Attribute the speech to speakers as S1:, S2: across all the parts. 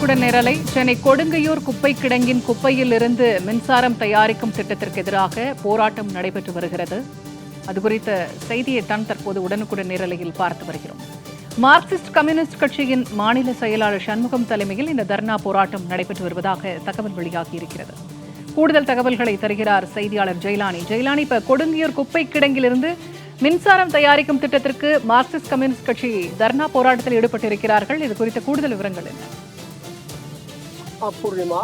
S1: உடனுக்குடன் நிரலை சென்னை கொடுங்கையூர் குப்பை கிடங்கின் குப்பையில் இருந்து மின்சாரம் தயாரிக்கும் திட்டத்திற்கு எதிராக போராட்டம் நடைபெற்று வருகிறது. அது குறித்த செய்தியை தான் தற்போது உடனுக்குடன் நிரலையில் பார்த்து வருகிறோம். மார்க்சிஸ்ட் கம்யூனிஸ்ட் கட்சியின் மாநில செயலாளர் சண்முகம் தலைமையில் இந்த தர்ணா போராட்டம் நடைபெற்று வருவதாக தகவல் வெளியாகி இருக்கிறது. கூடுதல் தகவல்களை தருகிறார் செய்தியாளர் ஜெயலானி. ஜெயலானி இப்ப கொடுங்கியூர் குப்பை கிடங்கிலிருந்து மின்சாரம் தயாரிக்கும் திட்டத்திற்கு மார்க்சிஸ்ட் கம்யூனிஸ்ட் கட்சி தர்ணா போராட்டத்தில் ஈடுபட்டிருக்கிறார்கள். இது குறித்த கூடுதல் விவரங்கள் என்ன?
S2: பூர்ணிமா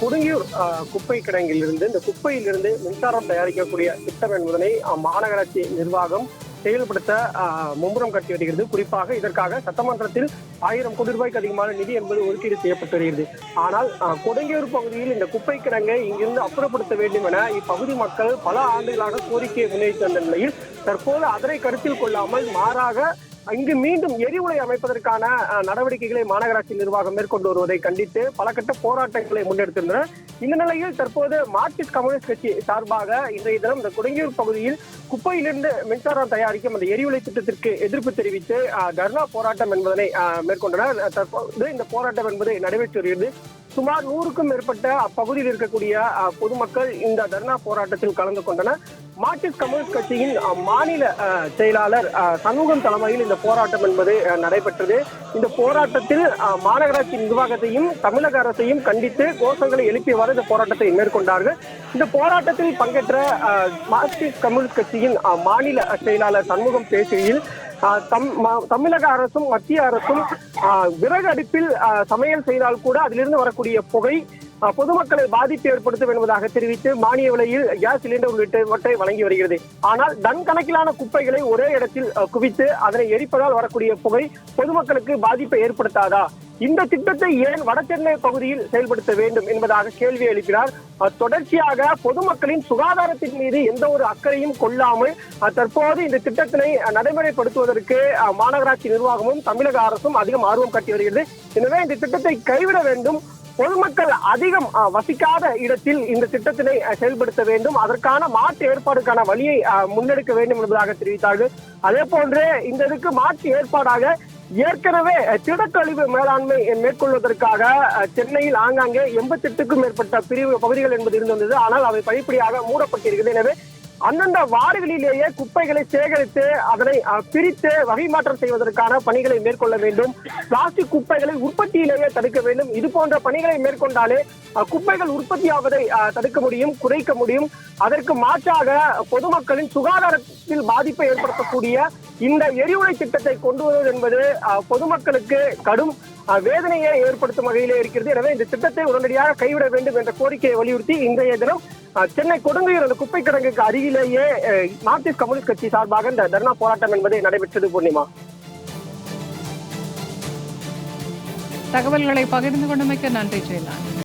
S2: கொடுங்கியூர் குப்பை கிடங்கிலிருந்து இந்த குப்பையிலிருந்து மின்சாரம் தயாரிக்கக்கூடிய திட்டம் என்பதனை மாநகராட்சி நிர்வாகம் செயல்படுத்த மும்முரம் கட்டி வருகிறது. குறிப்பாக இதற்காக சட்டமன்றத்தில் ஆயிரம் கோடி ரூபாய்க்கு அதிகமான நிதி என்பது ஒதுக்கீடு செய்யப்பட்டு வருகிறது. ஆனால் ஆ, கொடுங்கியூர் பகுதியில் இந்த குப்பை கிடங்கை இங்கிருந்து அப்புறப்படுத்த வேண்டும் என இப்பகுதி மக்கள் பல ஆண்டுகளாக கோரிக்கையை முன்வைத்து வந்த நிலையில் தற்போது அதனை கருத்தில் கொள்ளாமல் மாறாக இங்கு மீண்டும் எரிவுலை அமைப்பதற்கான நடவடிக்கைகளை மாநகராட்சி நிர்வாகம் மேற்கொண்டு வருவதை கண்டித்து பல கட்ட போராட்டங்களை முன்னெடுத்திருந்தன இந்த நிலையில் தற்போது மார்க்சிஸ்ட் கம்யூனிஸ்ட் கட்சி சார்பாக இன்றைய தினம் இந்த குடங்கியூர் பகுதியில் குப்பையிலிருந்து மின்சாரம் தயாரிக்கும் அந்த எரிவுலை திட்டத்திற்கு எதிர்ப்பு தெரிவித்து தர்ணா போராட்டம் என்பதனை அஹ், மேற்கொண்டனர். தற்போது இந்த போராட்டம் என்பது நடைபெற்று வருகிறது. சுமார் நூறுக்கும் மேற்பட்ட அப்பகுதியில் இருக்கக்கூடிய பொதுமக்கள் இந்த தர்ணா போராட்டத்தில் கலந்து கொண்டனர். மார்க்சிஸ்ட் கம்யூனிஸ்ட் கட்சியின் மாநில செயலாளர் சண்முகம் தலைமையில் இந்த போராட்டம் என்பது நடைபெற்றது. இந்த போராட்டத்தில் அஹ், மாநகராட்சி நிர்வாகத்தையும் தமிழக அரசையும் கண்டித்து கோஷங்களை எழுப்பியவாறு இந்த போராட்டத்தை மேற்கொண்டார்கள். இந்த போராட்டத்தில் பங்கேற்ற மார்க்சிஸ்ட் கம்யூனிஸ்ட் கட்சியின் மாநில செயலாளர் சண்முகம் பேசுகையில் தமிழக அரசும் மத்திய அரசும் விறகு அடுப்பில் ஆஹ் சமையல் செய்தால் கூட அதிலிருந்து வரக்கூடிய புகை பொதுமக்களை பாதிப்பு ஏற்படுத்தும் என்பதாக தெரிவித்து மானிய விலையில் கேஸ் சிலிண்டர் உள்ளிட்டவற்றை வழங்கி வருகிறது. ஆனால் டன் கணக்கிலான குப்பைகளை ஒரே இடத்தில் குவித்து அதனை எரிப்பதால் வரக்கூடிய புகை பொதுமக்களுக்கு பாதிப்பை ஏற்படுத்தாதா? இந்த திட்டத்தை ஏன் வடசென்னை பகுதியில் செயல்படுத்த வேண்டும் என்பதாக கேள்வி எழுப்பினார். தொடர்ச்சியாக பொதுமக்களின் சுகாதாரத்தின் மீது எந்த ஒரு அக்கறையும் கொள்ளாமல் தற்போது இந்த திட்டத்தினை நடைமுறைப்படுத்துவதற்கு மாநகராட்சி நிர்வாகமும் தமிழக அரசும் அதிகம் ஆர்வம் காட்டி வருகிறது. எனவே இந்த திட்டத்தை கைவிட வேண்டும். பொதுமக்கள் அதிகம் வசிக்காத இடத்தில் இந்த திட்டத்தினை செயல்படுத்த வேண்டும். அதற்கான மாற்று ஏற்பாடுக்கான வழியை முன்னெடுக்க வேண்டும் என்பதாக தெரிவித்தார்கள். அதே போன்று இந்த இதுக்கு மாற்று ஏற்பாடாக ஏற்கனவே திடக்கழிவு மேலாண்மை மேற்கொள்வதற்காக சென்னையில் ஆங்காங்கே எண்பத்தி எட்டுக்கும் மேற்பட்ட பிரிவு பகுதிகள் என்பது இருந்து வந்தது ஆனால் அவை படிப்படியாக மூடப்பட்டிருக்கிறது. எனவே அந்தந்த வார்டுகளிலேயே குப்பைகளை சேகரித்து அதனை பிரித்து வகை மாற்றம் செய்வதற்கான பணிகளை மேற்கொள்ள வேண்டும். பிளாஸ்டிக் குப்பைகளை உற்பத்தியிலேயே தடுக்க வேண்டும். இது போன்ற பணிகளை மேற்கொண்டாலே குப்பைகள் உற்பத்தியாவதை தடுக்க முடியும் குறைக்க முடியும். அதற்கு மாற்றாக பொதுமக்களின் சுகாதாரத்தில் பாதிப்பை ஏற்படுத்தக்கூடிய இந்த எரிவுலை திட்டத்தை கொண்டு வருவது என்பது பொதுமக்களுக்கு கடும் வேதனையை ஏற்படுத்தும் வகையிலே இருக்கிறது. எனவே இந்த திட்டத்தை உடனடியாக கைவிட வேண்டும் என்ற கோரிக்கையை வலியுறுத்தி இன்றைய தினம் சென்னை கொடுங்கையூர் அந்த குப்பை கிடங்குக்கு அருகிலேயே மார்க்சிஸ்ட் கம்யூனிஸ்ட் கட்சி சார்பாக இந்த தர்ணா போராட்டம் என்பது நடைபெற்றது பூர்ணிமா.
S1: தகவல்களை பகிர்ந்து கொண்டமைக்கு நன்றி ஜெயலானி